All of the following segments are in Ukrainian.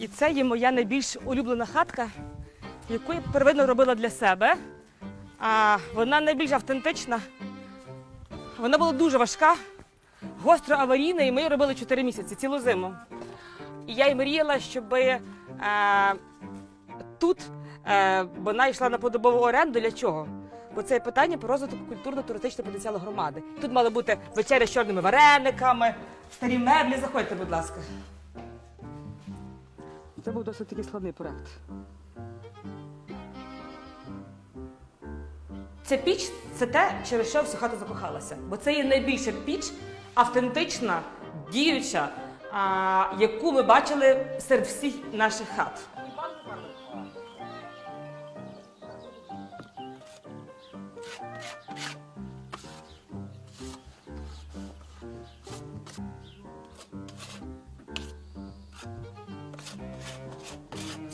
І це є моя найбільш улюблена хатка, яку я первинно робила для себе. А вона найбільш автентична. Вона була дуже важка, гостро аварійна, і ми її робили 4 місяці, цілу зиму. І я й мріяла, щоб е, тут е, вона йшла на подобову оренду. Для чого? Бо це питання про розвиток культурно-туристичного потенціалу громади. Тут мала бути вечеря з чорними варениками, старі меблі. Заходьте, будь ласка. Це був досить такий складний проект. Ця піч це те, через що вся хата закохалася. Бо це є найбільша піч, автентична, діюча, а, яку ми бачили серед всіх наших хат.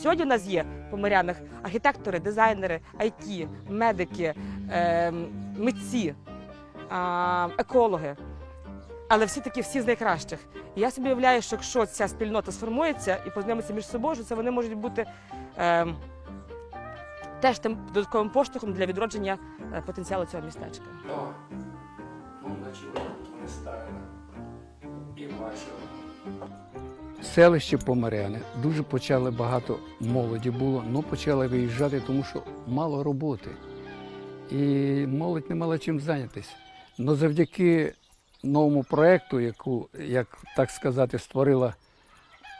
Сьогодні у нас є по архітектори, дизайнери, IT, медики, ем, митці, екологи. Але всі такі всі з найкращих. І я собі уявляю, що якщо ця спільнота сформується і познайомиться між собою, що це вони можуть бути ем, теж тим додатковим поштовхом для відродження е, потенціалу цього містечка. О, ну, не ставили. І бачили. Селище Помаряне дуже почали багато молоді було, але почали виїжджати, тому що мало роботи. І молодь не мала чим зайнятися. Але завдяки новому проєкту, яку, як так сказати, створила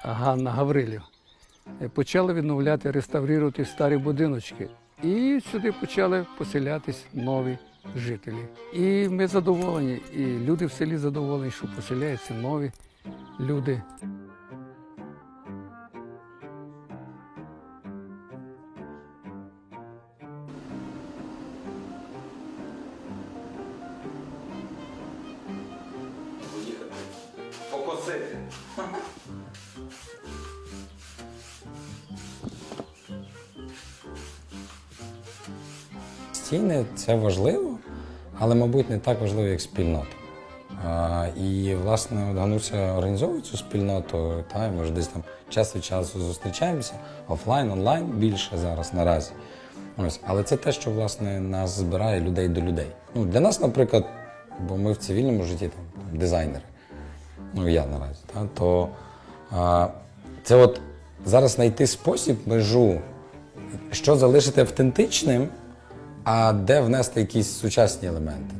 Ганна Гаврилів, е, почали відновляти, реставрувати старі будиночки. І сюди почали поселятись нові жителі. І ми задоволені, і люди в селі задоволені, що поселяються нові люди. Покосити. Стіни це важливо, але, мабуть, не так важливо, як спільнота. А, і, власне, от Гануся організовує цю спільноту, та, і ми ж десь там час від часу зустрічаємося офлайн, онлайн більше зараз наразі. Ось. Але це те, що власне нас збирає людей до людей. Ну, для нас, наприклад, бо ми в цивільному житті там, дизайнери, ну я наразі, та, то а, це от зараз знайти спосіб, межу, що залишити автентичним, а де внести якісь сучасні елементи.